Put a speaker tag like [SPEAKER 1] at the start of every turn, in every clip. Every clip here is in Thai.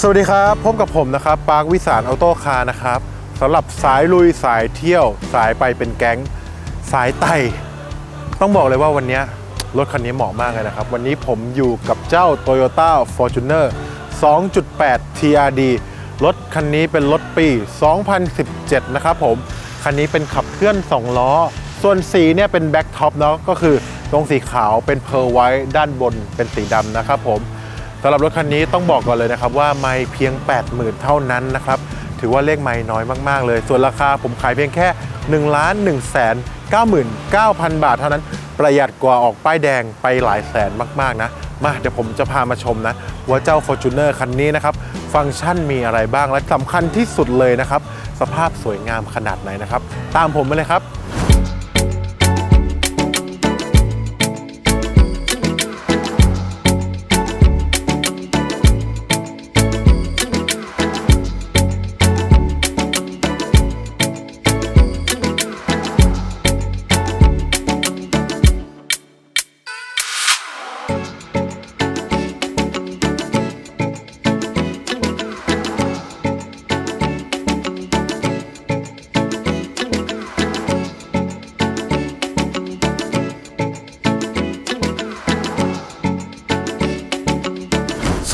[SPEAKER 1] สวัสดีครับ พบกับผมนะครับปาร์ควิสารออโต้คาร์นะครับสำหรับสายลุยสายเที่ยวสายไปเป็นแก๊ง สายไต่ต้องบอกเลยว่าวันนี้รถคันนี้เหมาะมากเลยนะครับ วันนี้ผมอยู่กับเจ้า Toyota Fortuner 2.8 TRD รถคันนี้เป็นรถปี 2017 นะครับผม คันนี้เป็นขับเคลื่อน 2 ล้อ ส่วนสีเนี่ยเป็นแบ็ k ท็อปเนาะก็คือตรงสีขาวเป็นเพ r ร์ไว้ด้านบนเป็นสีดำนะครับผม สำหรับรถคันนี้ต้องบอกก่อนเลยนะครับว่าไม่เพียง 80,000 เท่านั้นนะครับถือว่าเลขไม่น้อยมากๆ เลย ส่วนราคาผมขายเพียงแค่1ล้าน1แสน99,000 บาทเท่านั้นประหยัดกว่าออกป้ายแดงไปหลายแสนมากๆนะ มาเดี๋ยวผมจะพามาชมนะ ว่าเจ้า Fortuner คันนี้นะครับฟังก์ชันมีอะไรบ้างและสำคัญที่สุดเลยนะครับ สภาพสวยงามขนาดไหนนะครับ ตามผมมาเลยครับ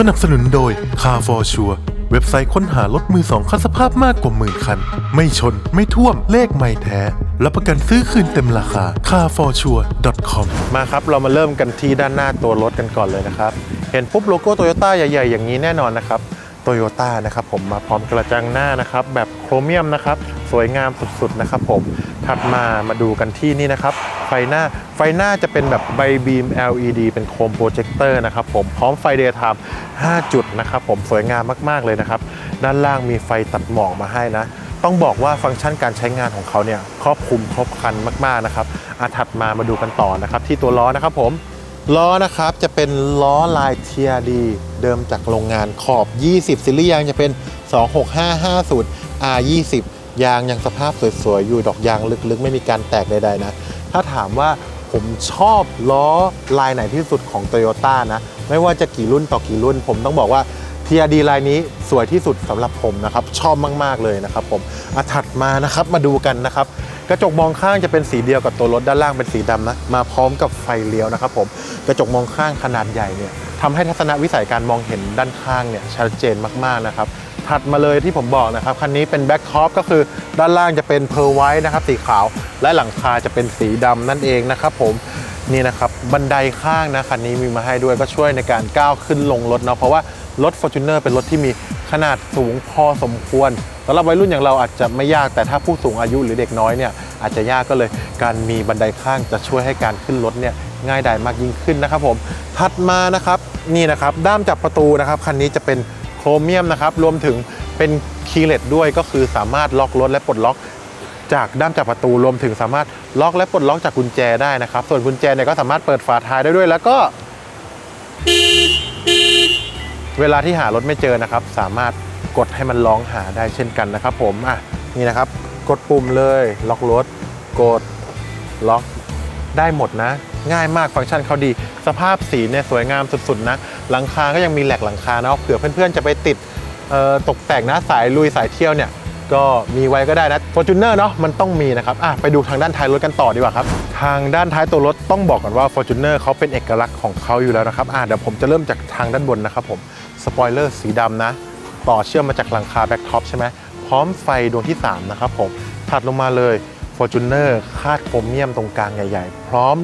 [SPEAKER 2] สนับสนุนโดย Car for Sure เว็บไซต์ค้นหารถมือสองคันสภาพมากกว่าหมื่นคัน ไม่ชนไม่ท่วมเลขไม่แท้รับประกันซื้อคืนเต็มราคา carforsure.com
[SPEAKER 1] มาครับ เรามาเริ่มกันที่ด้านหน้าตัวรถกันก่อนเลยนะครับ เห็นปุ๊บโลโก้โตโยต้าใหญ่ๆ อย่างนี้แน่นอนนะครับโตโยต้านะครับผมมาพร้อมกระจังหน้านะครับ แบบโครเมียมนะครับ สวยงามสุดๆนะครับผมถัดมามาดูกันที่นี่นะครับ ไฟหน้า ไฟหน้าจะเป็นแบบใบบีม LED เป็นโคมโปรเจคเตอร์นะครับผมพร้อมไฟเดย์ไทม์5จุดนะครับผมสวยงามมากๆเลยนะครับ ด้านล่างมีไฟตัดหมอกมาให้นะ ต้องบอกว่าฟังก์ชันการใช้งานของเขาเนี่ยครอบคลุมครบครันมากๆนะครับอาถัดมามาดูกันต่อนะครับ ที่ตัวล้อนะครับผมล้อนะครับจะเป็นล้อลาย TRD เดิมจากโรงงานขอบ 20ซีรีส์ยางจะเป็น 26550 R20 ยางยังสภาพสวยๆ อยู่ดอกยางลึกๆ ไม่มีการแตกใดๆนะ ถ้าถามว่าผมชอบล้อลายไหนที่สุดของ Toyota นะ ไม่ว่าจะกี่รุ่นต่อกี่รุ่น ผมต้องบอกว่า TRD ลายนี้สวยที่สุดสำหรับผมนะครับ ชอบมาก ๆ เลยนะครับผมอะถัดมานะครับมาดูกันนะครับ กระจกมองข้างจะเป็นสีเดียวกับตัวรถด้านล่างเป็นสีดำนะ มาพร้อมกับไฟเลี้ยวนะครับผมกระจกมองข้างขนาดใหญ่เนี่ยทำให้ทัศนวิสัยการมองเห็นด้านข้างเนี่ยชัดเจนมากๆนะครับ ถัดมาเลยที่ผมบอกนะครับ คันนี้เป็นแบ็คท็อปก็คือด้านล่างจะเป็นเพ r ร์ไวท์นะครับสีขาว และหลังคาจะเป็นสีดำนั่นเองนะครับผมนี่นะครับบันไดข้างนะคันนี้มีมาให้ด้วยก็ช่วยในการก้าวขึ้นลงรถเนาะเพราะว่ารถ Fortuner เป็นรถที่มีขนาดสูงพอสมควรสำหรับวัยรุ่นอย่างเราอาจจะไม่ยากแต่ถ้าผู้สูงอายุหรือเด็กน้อยเนี่ยอาจจะยากก็เลย การมีบันไดข้างจะช่วยให้การขึ้นรถเนี่ยง่ายดายมากยิ่งขึ้นนะครับผมถัดมานะครับนี่นะครับด้ามจับประตูนะครับคันนี้จะเป็น โครเมียมนะครับรวมถึงเป็นคีย์เลสด้วยก็คือสามารถล็อกรถและปลดล็อกจากด้ามจับประตูรวมถึงสามารถล็อกและปลดล็อกจากกุญแจได้นะครับ ส่วนกุญแจเนี่ยก็สามารถเปิดฝาท้ายได้ด้วย แล้วก็ เวลาที่หารถไม่เจอนะครับ สามารถกดให้มันร้องหาได้เช่นกันนะครับ ผมอะนี่นะครับ กดปุ่มเลย ล็อกรถกดล็อกได้หมดนะ ง่ายมากฟังก์ชันเขาดี สภาพสีเนี่ยสวยงามสุดๆนะ หลังคาก็ยังมีแหลกหลังคาเนาะเผื่อเพื่อนๆจะไปติดตกแต่งนะสายลุยสายเที่ยวเนี่ยก็มีไว้ก็ได้นะ Fortuner เนาะมันต้องมีนะครับอะไปดูทางด้านท้ายรถกันต่อดีกว่าครับ ทางด้านท้ายตัวรถต้องบอกก่อนว่า Fortuner เขาเป็นเอกลักษณ์ของเขาอยู่แล้วนะครับอะเดี๋ยวผมจะเริ่มจากทางด้านบนนะครับผมสปอยเลอร์สีดำนะ ต่อเชื่อมมาจากหลังคาแบ็คท็อปใช่ไหมพร้อมไฟดวงที่ 3 นะครับผม ถัดลงมาเลย Fortuner คาดโครเมียมตรงกลางใหญ่ ๆ พร้อม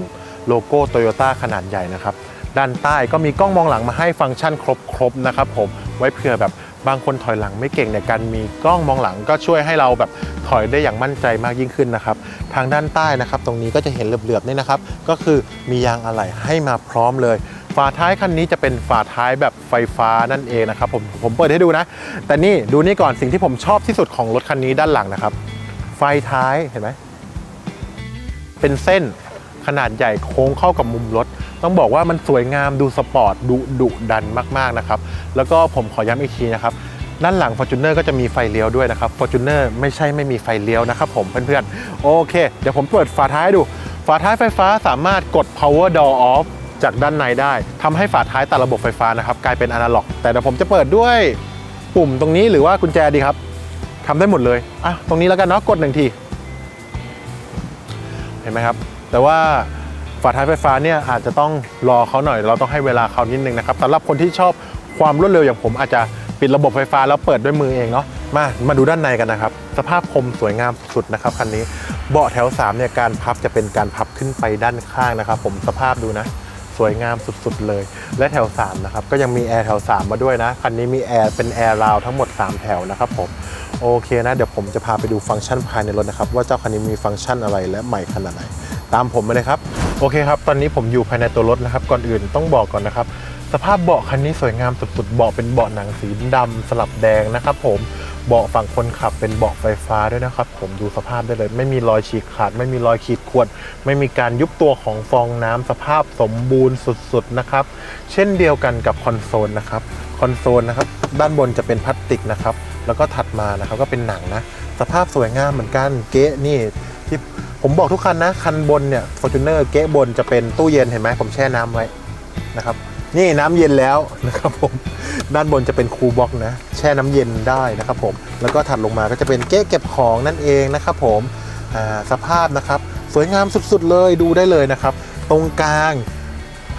[SPEAKER 1] โลโก้โตโยต้าขนาดใหญ่นะครับ ด้านใต้ก็มีกล้องมองหลังมาให้ฟังก์ชันครบๆนะครับผมไว้เผื่อแบบบางคนถอยหลังไม่เก่งเนี่ยการมีกล้องมองหลังก็ช่วยให้เราแบบถอยได้อย่างมั่นใจมากยิ่งขึ้นนะครับทางด้านใต้นะครับ ตรงนี้ก็จะเห็นเหลือบๆนี่นะครับ ก็คือมียางอะไหล่ให้มาพร้อมเลย ฝาท้ายคันนี้จะเป็นฝาท้ายแบบไฟฟ้านั่นเองนะครับผมผมเปิดให้ดูนะ แต่นี่ดูนี่ก่อนสิ่งที่ผมชอบที่สุดของรถคันนี้ด้านหลังนะครับ ไฟท้ายเห็นไหมเป็นเส้น ขนาดใหญ่โค้งเข้ากับมุมรถ ต้องบอกว่ามันสวยงามดูสปอร์ตดุดุดันมากๆนะครับ แล้วก็ผมขอย้ำอีกทีนะครับด้านหลัง Fortuner ก็จะมีไฟเลี้ยวด้วยนะครับ Fortuner ไม่ใช่ไม่มีไฟเลี้ยวนะครับผมเพื่อนๆ โอเค เดี๋ยวผมเปิดฝาท้ายดู ฝาท้ายไฟฟ้าสามารถกด power door off จากด้านในได้ทำให้ฝาท้ายตัดระบบไฟฟ้านะครับกลายเป็นอนาล็อก แต่เดี๋ยวผมจะเปิดด้วยปุ่มตรงนี้หรือว่ากุญแจดีครับทำได้หมดเลยอะตรงนี้แล้วกันเนาะกดหนึ่งที เห็นไหมครับ แต่ว่าฝาท้ายไฟฟ้าเนี่ยอาจจะต้องรอเขาหน่อย เราต้องให้เวลาเขานิดนึงนะครับสำหรับคนที่ชอบความรวดเร็วอย่างผมอาจจะปิดระบบไฟฟ้าแล้วเปิดด้วยมือเองเนาะมามาดูด้านในกันนะครับ สภาพคมสวยงามสุดๆนะครับคันนี้เบาะแถว3เนี่ยการพับจะเป็นการพับขึ้นไปด้านข้างนะครับ ผมสภาพดูนะ สวยงามสุดๆเลย และแถว3นะครับก็ยังมีแอร์แถว 3 มาด้วยนะคันนี้มีแอร์เป็นแอร์ราวทั้งหมด 3 แถวนะครับผมโอเคนะ เดี๋ยวผมจะพาไปดูฟังก์ชันภายในรถนะครับ ว่าเจ้าคันนี้มีฟังก์ชันอะไรและใหม่ขนาดไหน ตามผมมาเลยครับ โอเคครับ ตอนนี้ผมอยู่ภายในตัวรถนะครับ ก่อนอื่นต้องบอกก่อนนะครับ สภาพเบาะคันนี้สวยงามสุดๆ เบาะเป็นเบาะหนังสีดำสลับแดงนะครับผม เบาะฝั่งคนขับเป็นเบาะไฟฟ้าด้วยนะครับ ผมดูสภาพได้เลย ไม่มีรอยฉีกขาด ไม่มีรอยขีดข่วน ไม่มีการยุบตัวของฟองน้ำสภาพสมบูรณ์สุดๆนะครับ เช่นเดียวกันกับคอนโซลนะครับ คอนโซลนะครับ ด้านบนจะเป็นพลาสติกนะครับ แล้วก็ถัดมานะครับก็เป็นหนังนะ สภาพสวยงามเหมือนกัน เก๊ะนี่ที่ ผมบอกทุกคันนะ คันบนเนี่ย Fortuner เก๊ะบนจะเป็นตู้เย็นเห็นไหมผมแช่น้ำไว้นะครับ นี่น้ำเย็นแล้วนะครับผมด้านบนจะเป็นคูลบ็อกนะ แช่น้ำเย็นได้นะครับผมแล้วก็ถัดลงมาก็จะเป็นเก๊ะเก็บของนั่นเองนะครับผมอ่าสภาพนะครับ สวยงามสุดๆเลยดูได้เลยนะครับ ตรงกลาง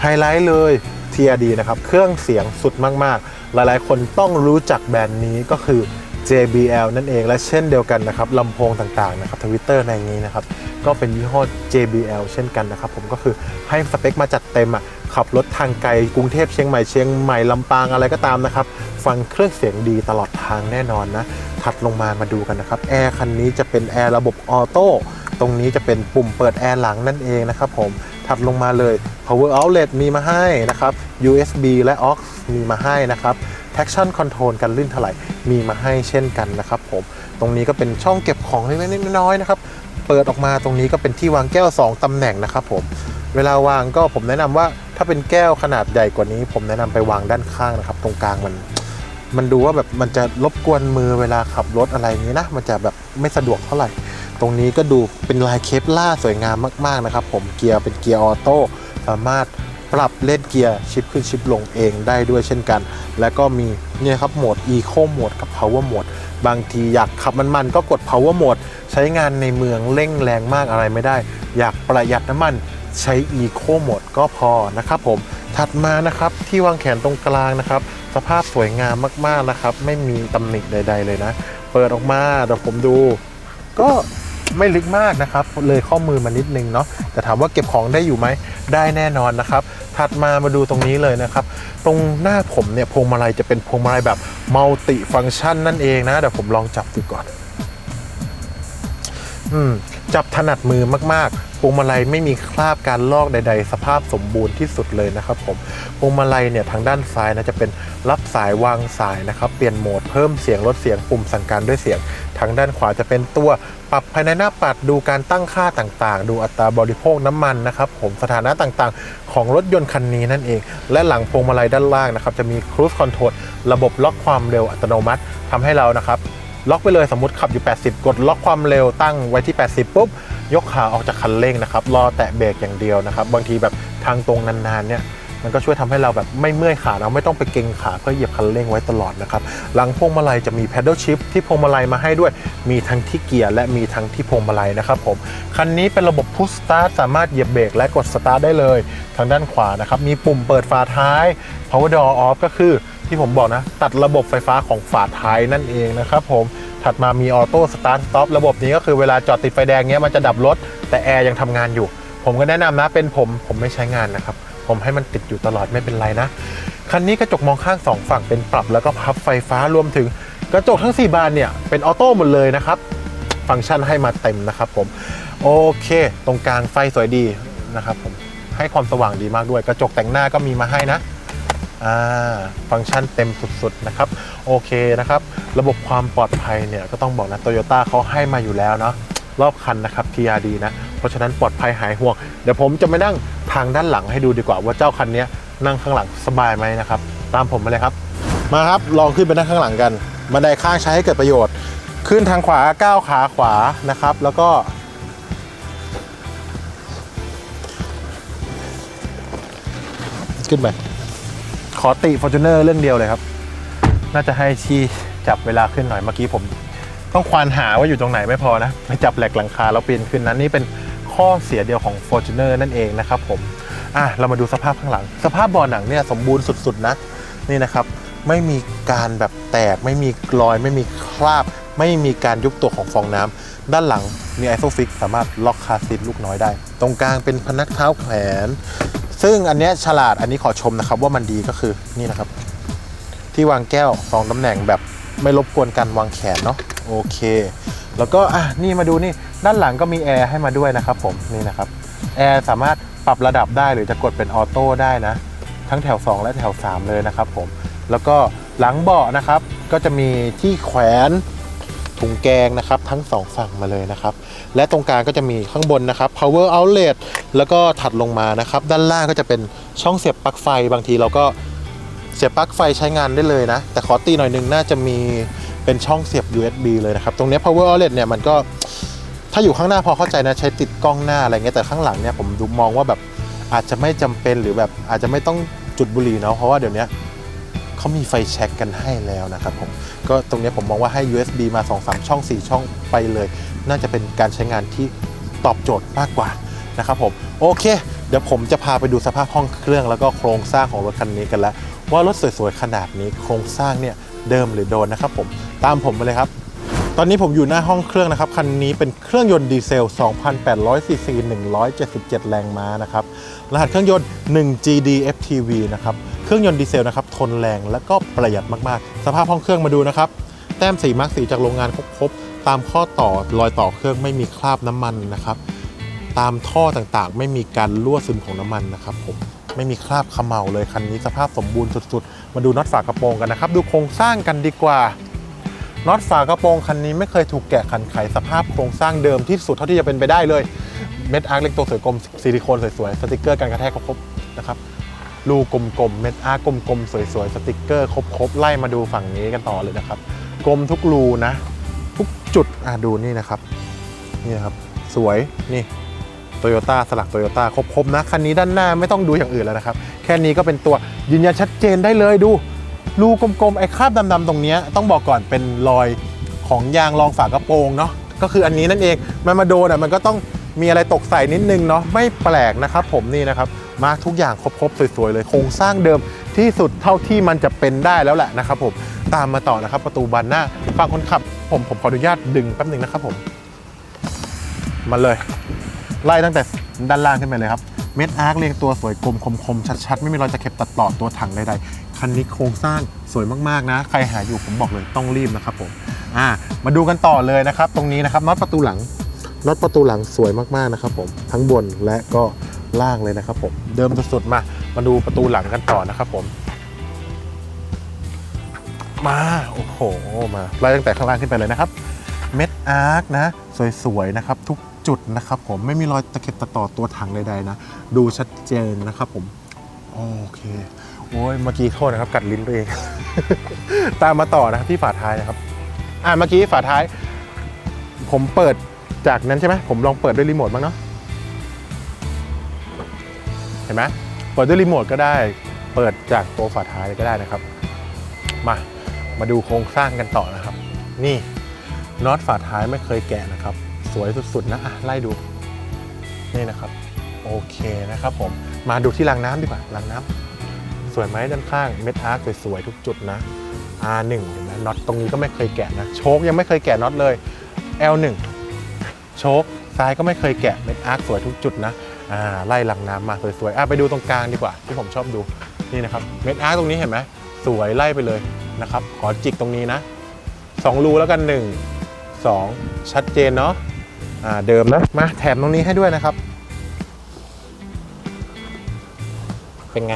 [SPEAKER 1] ไฮไลท์เลย TRD นะครับเครื่องเสียงสุดมากๆ หลายๆ คนต้องรู้จักแบรนด์นี้ก็คือ JBL นั่นเองและเช่นเดียวกันนะครับลำโพงต่างๆนะครับทวิตเตอร์ในนี้นะครับก็เป็นยี่ห้อ JBL เช่นกันนะครับผมก็คือให้สเปคมาจัดเต็มอะขับรถทางไกลกรุงเทพเชียงใหม่เชียงใหม่ลำปางอะไรก็ตามนะครับฟังเครื่องเสียงดีตลอดทางแน่นอนนะถัดลงมามาดูกันนะครับแอร์คันนี้จะเป็นแอร์ระบบออโต้ตรงนี้จะเป็นปุ่มเปิดแอร์หลังนั่นเองนะครับผม ถัดลงมาเลย power outlet มีมาให้นะครับ USB และ aux มีมาให้นะครับ traction control กันลื่นถลายมีมาให้เช่นกันนะครับผม ตรงนี้ก็เป็นช่องเก็บของเล็กๆน้อยๆนะครับ เปิดออกมาตรงนี้ก็เป็นที่วางแก้ว 2 ตำแหน่งนะครับผม เวลาวางก็ผมแนะนำว่าถ้าเป็นแก้วขนาดใหญ่กว่านี้ ผมแนะนำไปวางด้านข้างนะครับ ตรงกลางมัน มันดูว่าแบบมันจะรบกวนมือเวลาขับรถอะไรอย่างนี้นะ มันจะแบบไม่สะดวกเท่าไหร่ ตรงนี้ก็ดูเป็นลายเคปล่าสวยงามมากๆนะครับ ผมเกียร์เป็นเกียร์ออโต้สามารถปรับเล่นเกียร์ชิปขึ้นชิปลงเองได้ด้วยเช่นกัน แล้วก็มีเนี่ยครับโหมด Eco Mode กับ Power Mode บางทีอยากขับมันๆก็กด Power Mode ใช้งานในเมืองเร่งแรงมากอะไรไม่ได้ อยากประหยัดน้ำมันใช้ Eco Mode ก็พอนะครับผม ถัดมานะครับที่วางแขนตรงกลางนะครับ สภาพสวยงามมากๆนะครับ ไม่มีตำหนิใด ๆ เลยนะ เปิดออกมาเดี๋ยวผมดู ก็ไม่ลึกมากนะครับ เลยข้อมือมานิดนึงเนาะแต่ถามว่าเก็บของได้อยู่ไหมได้แน่นอนนะครับ ถัดมามาดูตรงนี้เลยนะครับ ตรงหน้าผมเนี่ยพวงมาลัยจะเป็นพวงมาลัยแบบมัลติฟังก์ชันนั่นเองนะเดี๋ยวผมลองจับดูก่อน อืมจับถนัดมือมากๆ พวงมาลัยไม่มีคราบการลอกใด ๆ สภาพสมบูรณ์ที่สุดเลยนะครับผมพวงมาลัยเนี่ยทางด้านซ้ายนะจะเป็นรับสายวางสายนะครับเปลี่ยนโหมดเพิ่มเสียงลดเสียงปุ่มสั่งการด้วยเสียง ทางด้านขวาจะเป็นตัวปรับภายในหน้าปัดดูการตั้งค่าต่างๆ ดูอัตราบริโภคน้ำมันนะครับผมสถานะต่างๆ ของรถยนต์คันนี้นั่นเอง และหลังพวงมาลัยด้านล่างนะครับจะมี Cruise Control ระบบล็อกความเร็วอัตโนมัติทำให้เรานะครับล็อกไปเลยสมมติขับอยู่ 80 กดล็อกความเร็วตั้งไว้ที่ 80 ปุ๊บ ยกขาออกจากคันเร่งนะครับรอแตะเบรกอย่างเดียวนะครับ บางทีแบบทางตรงนานๆเนี่ยมันก็ช่วยทำให้เราแบบไม่เมื่อยขาเราไม่ต้องไปเกร็งขาเพื่อเหยียบคันเร่งไว้ตลอดนะครับหลังพวงมาลัยจะมี paddle shift ที่พวงมาลัยมาให้ด้วย มีทั้งที่เกียร์และมีทั้งที่พวงมาลัยนะครับผมคันนี้เป็นระบบ push start สามารถเหยียบเบรกและกด start ได้เลย ทางด้านขวานะครับมีปุ่มเปิดฝาท้าย power door off ก็คือที่ผมบอกนะ ตัดระบบไฟฟ้าของฝาท้ายนั่นเองนะครับผม ถัดมามีออโต้สตาร์ทสต็อประบบนี้ก็คือเวลาจอดติดไฟแดงเนี้ยมันจะดับรถ แต่แอร์ยังทำงานอยู่ ผมก็แนะนำนะเป็นผมผมไม่ใช้งานนะครับ ผมให้มันติดอยู่ตลอดไม่เป็นไรนะ คันนี้กระจกมองข้างสองฝั่งเป็นปรับแล้วก็พับไฟฟ้ารวมถึงกระจกทั้ง 4 บานเนี่ยเป็นออโต้หมดเลยนะครับ ฟังก์ชันให้มาเต็มนะครับผม โอเค ตรงกลางไฟสวยดีนะครับผมให้ความสว่างดีมากด้วย กระจกแต่งหน้าก็มีมาให้นะ อ่าฟังก์ชันเต็มสุดๆนะครับโอเคนะครับ ระบบความปลอดภัยเนี่ยก็ต้องบอกนะโตโยต้าเขาให้มาอยู่แล้วเนาะรอบคันนะครับ TRD นะ เพราะฉะนั้นปลอดภัยหายห่วง เดี๋ยวผมจะไปนั่งทางด้านหลังให้ดูดีกว่าว่าเจ้าคันนี้นั่งข้างหลังสบายไหมนะครับ ตามผมมาเลยครับ มาครับ ลองขึ้นไปนั่งข้างหลังกัน บันไดข้างใช้ให้เกิดประโยชน์ ขึ้นทางขวาก้าวขาขวานะครับ แล้วก็ ขึ้นไป ขอติ Fortuner เรื่องเดียวเลยครับ น่าจะให้ที่จับเวลาขึ้นหน่อยเมื่อกี้ผมต้องควานหาว่าอยู่ตรงไหนไม่พอนะไปจับแหลกหลังคาแล้วปีนขึ้นนั้นนี่เป็นข้อเสียเดียวของ Fortuner นั่นเองนะครับผมอะเรามาดูสภาพข้างหลัง สภาพเบาะหนังเนี่ยสมบูรณ์สุดๆนะนี่นะครับ ไม่มีการแบบแตก ไม่มีรอย ไม่มีคราบ ไม่มีการยุบตัวของฟองน้ำด้านหลังมีไอโซฟิกสามารถล็อกคาซีทลูกน้อยได้ ตรงกลางเป็นพนักเท้าแขวน ซึ่งอันเนี้ยฉลาดอันนี้ขอชมนะครับว่ามันดีก็คือนี่นะครับ ที่วางแก้วสองตำแหน่งแบบไม่รบกวนการวางแขนเนาะโอเค แล้วก็อะนี่มาดูนี่ด้านหลังก็มีแอร์ให้มาด้วยนะครับผมนี่นะครับแอร์สามารถปรับระดับได้หรือจะกดเป็นออโต้ได้นะ ทั้งแถว 2 และแถว 3 เลยนะครับผมแล้วก็หลังเบาะนะครับก็จะมีที่แขวน ถุงแกงนะครับทั้งสองฝั่งมาเลยนะครับ และตรงกลางก็จะมีข้างบนนะครับ power outlet แล้วก็ถัดลงมานะครับ ด้านล่างก็จะเป็นช่องเสียบปลั๊กไฟบางทีเราก็เสียบปลั๊กไฟใช้งานได้เลยนะ แต่ขอตีหน่อยนึงน่าจะมีเป็นช่องเสียบ USB เลยนะครับ ตรงนี้ power outlet เนี่ยมันก็ถ้าอยู่ข้างหน้าพอเข้าใจนะใช้ติดกล้องหน้าอะไรเงี้ยแต่ข้างหลังเนี่ยผมดูมองว่าแบบอาจจะไม่จำเป็นหรือแบบอาจจะไม่ต้องจุดบุหรี่เนาะเพราะว่าเดี๋ยวนี้ เขามีไฟแช็กกันให้แล้วนะครับผมก็ตรงนี้ผมมองว่าให้ USB มา 2-3 ช่อง 4 ช่องไปเลย น่าจะเป็นการใช้งานที่ตอบโจทย์มากกว่านะครับผมโอเค เดี๋ยวผมจะพาไปดูสภาพห้องเครื่องแล้วก็โครงสร้างของรถคันนี้กันแล้ว ว่ารถสวยๆขนาดนี้โครงสร้างเนี่ยเดิมหรือโดนนะครับผมตามผมมาเลยครับ ตอนนี้ผมอยู่หน้าห้องเครื่องนะครับ คันนี้เป็นเครื่องยนต์ดีเซล 2,800ซีซี177 แรงม้านะครับ รหัสเครื่องยนต์ 1 GD FTV นะครับ เครื่องยนต์ดีเซลนะครับทนแรงและก็ประหยัดมากๆ สภาพห้องเครื่องมาดูนะครับ แต้มสีมาร์กสีจากโรงงานครบๆตามข้อต่อรอยต่อเครื่องไม่มีคราบน้ำมันนะครับตามท่อต่างๆ ไม่มีการรั่วซึมของน้ำมันนะครับผมไม่มีคราบขม่าเลยคันนี้สภาพสมบูรณ์สุดๆ มาดูน็อตฝากระโปรงกันนะครับ ดูโครงสร้างกันดีกว่าน็อตฝากระโปรงคันนี้ไม่เคยถูกแกะขันไขสภาพโครงสร้างเดิมที่สุดเท่าที่จะเป็นไปได้เลยเม็ดอาร์คเล็กตัวสวยกลมซิลิโคนสวยๆสติกเกอร์กันกระแทกครบๆนะครับ รูกลมๆ เม็ดอาร์กลมๆ สวยๆ สติกเกอร์ครบๆ ไล่มาดูฝั่งนี้กันต่อเลยนะครับ กลมทุกรูนะ ทุกจุดอะดูนี่นะครับ นี่ครับ สวยนี่โตโยต้าสลักโตโยต้าครบๆนะ คันนี้ด้านหน้าไม่ต้องดูอย่างอื่นแล้วนะครับ แค่นี้ก็เป็นตัวยืนยันชัดเจนได้เลยดูรูกลมๆ ไอ้คราบดำๆตรงนี้ต้องบอกก่อนเป็นรอยของยางรองฝากระโปรงเนาะก็คืออันนี้นั่นเองมันมาโดนอะมันก็ต้องมีอะไรตกใส่นิดนึงเนาะไม่แปลกนะครับผมนี่นะครับ มาทุกอย่างครบๆสวยๆเลยโครงสร้างเดิมที่สุดเท่าที่มันจะเป็นได้แล้วแหละนะครับผมตามมาต่อนะครับประตูบานหน้าฝั่งคนขับ ผมผมขออนุญาตดึงแป๊บหนึงนะครับผม มาเลย ไล่ตั้งแต่ด้านล่างขึ้นไปเลยครับเม็ดอาร์คเรียงตัวสวยกลมคมๆชัดๆ ไม่มีรอยตะเข็บตัดต่อตัวถังใดๆคันนี้โครงสร้างสวยมากๆนะ ใครหาอยู่ผมบอกเลยต้องรีบนะครับผมอ่ามาดูกันต่อเลยนะครับ ตรงนี้นะครับน็อตประตูหลังน็อตประตูหลังสวยมากๆนะครับผมทั้งบนและก็ ล่างเลยนะครับผมเดิมสุดๆมา มาดูประตูหลังกันต่อนะครับผมมาโอ้โหมาไล่ตั้งแต่ข้างล่างขึ้นไปเลยนะครับ เม็ดอาร์คนะ สวยๆนะครับทุกจุดนะครับผมไม่มีรอยตะเข็บตะต่อตัวถังใดๆนะ ดูชัดเจนนะครับผม โอเค โอ้ยเมื่อกี้โทษนะครับ กัดลิ้นตัวเอง ตามมาต่อนะครับที่ฝาท้ายนะครับ อ่าเมื่อกี้ฝาท้าย ผมเปิดจากนั้นใช่ไหมผมลองเปิดด้วยรีโมทบ้างเนาะ เห็นไหมเปิดด้วยรีโมทก็ได้ เปิดจากตัวฝาท้ายก็ได้นะครับ มา มาดูโครงสร้างกันต่อนะครับ นี่น็อตฝาท้ายไม่เคยแกะนะครับ สวยสุดๆนะอะไล่ดู นี่นะครับ โอเคนะครับผม มาดูที่รางน้ำดีกว่ารางน้ำสวยไหมด้านข้าง เม็ดอาร์คสวยๆทุกจุดนะ R1 เห็นไหมน็อตตรงนี้ก็ไม่เคยแกะนะ โชคยังไม่เคยแกะน็อตเลย L1 โชคซ้ายก็ไม่เคยแกะเม็ดอาร์คสวยทุกจุดนะ ไล่รางน้ำมาสวยๆไปดูตรงกลางดีกว่าที่ผมชอบดูนี่นะครับเม็ดอาร์คตรงนี้เห็นไหมสวยไล่ไปเลยนะครับขอจิกตรงนี้นะสองรูแล้วกันหนึ่ง2ชัดเจนเนาะเดิมนะมาแถมตรงนี้ให้ด้วยนะครับ เป็นไง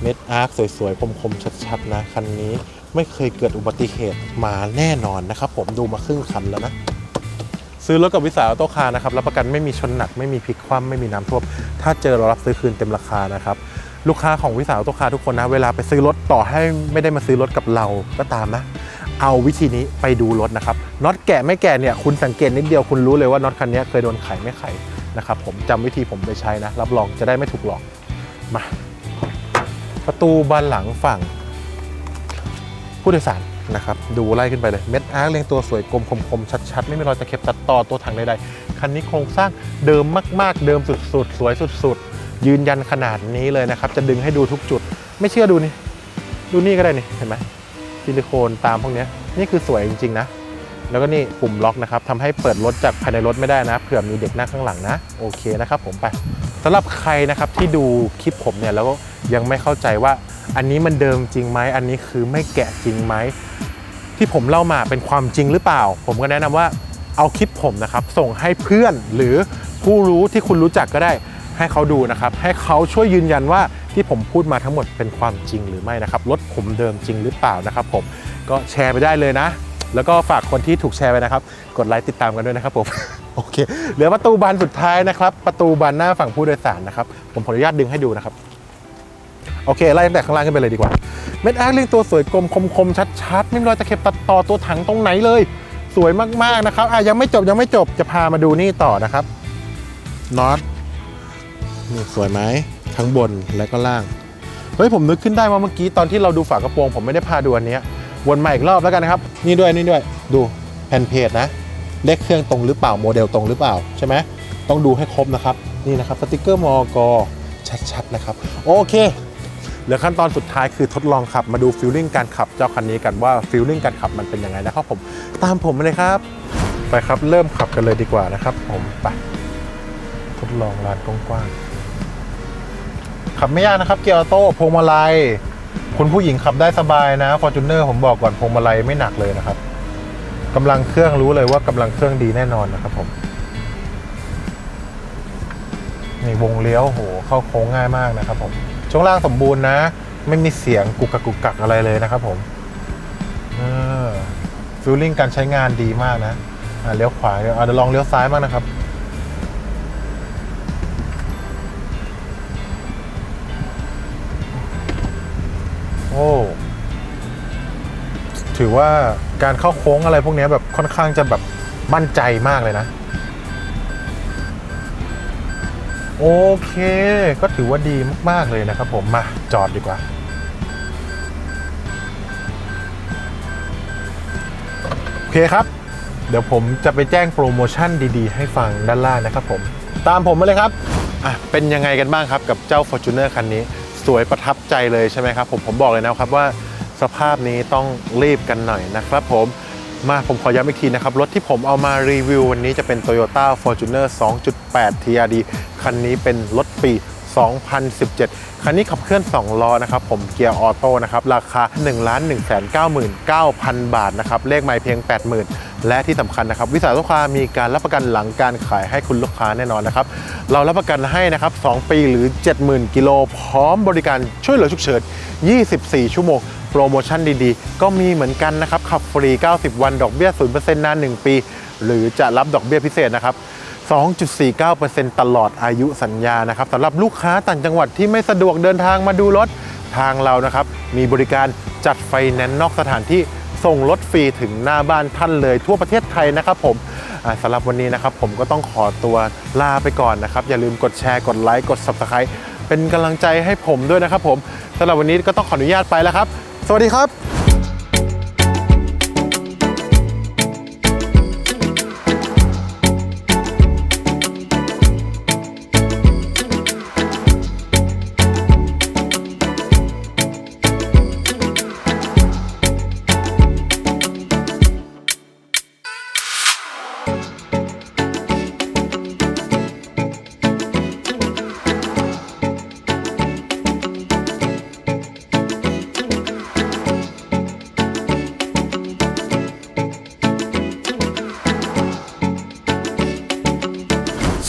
[SPEAKER 1] เม็ดอาร์คสวยๆ คมๆ ชัดๆ นะ คันนี้ไม่เคยเกิดอุบัติเหตุมาแน่นอนนะครับผมดูมาครึ่งคันแล้วนะ ซื้อรถกับวิสาออโต้คาร์นะครับรับประกันไม่มีชนหนักไม่มีพลิกคว่ำไม่มีน้ำท่วมถ้าเจอเรารับซื้อคืนเต็มราคานะครับลูกค้าของวิสาออโต้คาร์ทุกคนนะเวลาไปซื้อรถต่อให้ไม่ได้มาซื้อรถกับเราก็ตามนะเอาวิธีนี้ไปดูรถนะครับน็อตแกะไม่แกะเนี่ยคุณสังเกตนิดเดียวคุณรู้เลยว่าน็อตคันนี้เคยโดนไขไม่ไขนะครับผมจำวิธีผมไปใช้นะ รับรองจะได้ไม่ถูกหลอกมาประตูบานหลังฝั่งผู้โดยสาร นะครับดูไล่ขึ้นไปเลยเม็ดอาร์เรียงตัวสวยกลมคมๆชัดๆ ไม่มีรอยตะเข็บตัดต่อตัวถังใดๆคันนี้โครงสร้างเดิมมากๆ เดิมสุดๆ สวยสุดๆ ยืนยันขนาดนี้เลยนะครับ จะดึงให้ดูทุกจุด ไม่เชื่อดูนี่ดูนี่ก็ได้นี่เห็นไหมซิลิโคนตามพวกนี้นี่คือสวยจริงๆนะ แล้วก็นี่ปุ่มล็อกนะครับทำให้เปิดรถจากภายในรถไม่ได้นะเผื่อมีเด็กนั่งข้างหลังนะโอเคนะครับผมไปสำหรับใครนะครับที่ดูคลิปผมเนี่ยแล้วก็ยังไม่เข้าใจว่า อันนี้มันเดิมจริงไหมอันนี้คือไม่แกะจริงไหมที่ผมเล่ามาเป็นความจริงหรือเปล่า ผมก็แนะนำว่าเอาคลิปผมนะครับ ส่งให้เพื่อนหรือผู้รู้ที่คุณรู้จักก็ได้ให้เขาดูนะครับ ให้เขาช่วยยืนยันว่าที่ผมพูดมาทั้งหมดเป็นความจริงหรือไม่นะครับรถผมเดิมจริงหรือเปล่านะครับ ผมก็แชร์ไปได้เลยนะ แล้วก็ฝากคนที่ถูกแชร์ไปนะครับ กดไลค์ติดตามกันด้วยนะครับผมโอเคเหลือประตูบานสุดท้ายนะครับ ประตูบานหน้าฝั่งผู้โดยสารนะครับ ผมขออนุญาตดึงให้ดูนะครับ โอเคไล่ตั้งแต่ข้างล่างขึ้นไปเลยดีกว่าเม็ดอาร์คเรียงตัวสวยกลมคมๆชัดๆ ไม่มีรอยตะเข็บตัดต่อตัวถังตรงไหนเลย สวยมากๆนะครับอะยังไม่จบยังไม่จบจะพามาดูนี่ต่อนะครับน็อตนี่สวยไหมทั้งบนและก็ล่างเฮ้ยผมนึกขึ้นได้ว่าเมื่อกี้ตอนที่เราดูฝากระโปรงผมไม่ได้พาดูอันนี้วนมาอีกรอบแล้วกันนะครับ นี่ด้วยนี่ด้วยดูแผ่นเพจนะเลขเครื่องตรงหรือเปล่าโมเดลตรงหรือเปล่าใช่ไหมต้องดูให้ครบนะครับ นี่นะครับสติกเกอร์มอกชัดๆนะครับ โอเค เหลือขั้นตอนสุดท้ายคือทดลองขับมาดูฟิลลิ่งการขับเจ้าคันนี้กันว่าฟิลลิ่งการขับมันเป็นยังไงนะครับผมตามผมมาเลยครับ ไปครับเริ่มขับกันเลยดีกว่านะครับ ผมไปทดลองลานกว้างๆขับไม่ยากนะครับ เกียร์ออโต้พวงมาลัยคุณผู้หญิงขับได้สบายนะฟอร์จูเนอร์ผมบอกก่อนพวงมาลัยไม่หนักเลยนะครับกำลังเครื่องรู้เลยว่ากำลังเครื่องดีแน่นอนนะครับผมนี่วงเลี้ยวโหเข้าโค้งง่ายมากนะครับผม ช่วงล่างสมบูรณ์นะ ไม่มีเสียงกุกกักกุกกักอะไรเลยนะครับผมฟิลลิ่งการใช้งานดีมากนะอะเลี้ยวขวาเดี๋ยวลองเลี้ยวซ้ายบ้างนะครับโอ้ถือว่าการเข้าโค้งอะไรพวกนี้แบบค่อนข้างจะแบบมั่นใจมากเลยนะ โอเค ก็ถือว่าดีมาก ๆ เลยนะครับผม มาจอดดีกว่า โอเคครับ เดี๋ยวผมจะไปแจ้งโปรโมชั่นดีๆ ให้ฟังด้านล่างนะครับผม ตามผมมาเลยครับอะเป็นยังไงกันบ้างครับกับเจ้า Fortuner คันนี้ สวยประทับใจเลยใช่ไหมครับผมผมบอกเลยนะครับว่าสภาพนี้ต้องรีบกันหน่อยนะครับผม มาผมขอย้ำอีกทีนะครับ รถที่ผมเอามารีวิววันนี้จะเป็น Toyota Fortuner 2.8 TRD คันนี้เป็นรถปี 2017 คันนี้ขับเคลื่อน 2 ล้อนะครับ ผมเกียร์ออโต้นะครับ ราคา 1 1 9 9 0 0 0 บาทนะครับ เลขไม่เพียง 80,000 และที่สำคัญนะครับ วิสาลูกค้ามีการรับประกันหลังการขายให้คุณลูกค้าแน่นอนนะครับ เรารับประกันให้นะครับ 2 ปีหรือ 70,000 กิโลพร้อมบริการช่วยเหลือฉุกเฉิน 24 ชั่วโมง โปรโมชั่นดีๆ ก็มีเหมือนกันนะครับ ขับฟรี 90 วัน ดอกเบี้ย 0%นาน 1 ปี หรือจะรับดอกเบี้ยพิเศษนะครับ 2.49%ตลอดอายุสัญญานะครับสำหรับลูกค้าต่างจังหวัดที่ไม่สะดวกเดินทางมาดูรถทางเรานะครับ มีบริการจัดไฟแนนซ์นอกสถานที่ส่งรถฟรีถึงหน้าบ้านท่านเลยทั่วประเทศไทยนะครับผมสำหรับวันนี้นะครับผมก็ต้องขอตัวลาไปก่อนนะครับ อย่าลืมกดแชร์กดไลค์กด Subscribe เป็นกำลังใจให้ผมด้วยนะครับผมสำหรับวันนี้ก็ต้องขออนุญาตไปแล้วครับ สวัสดีครับ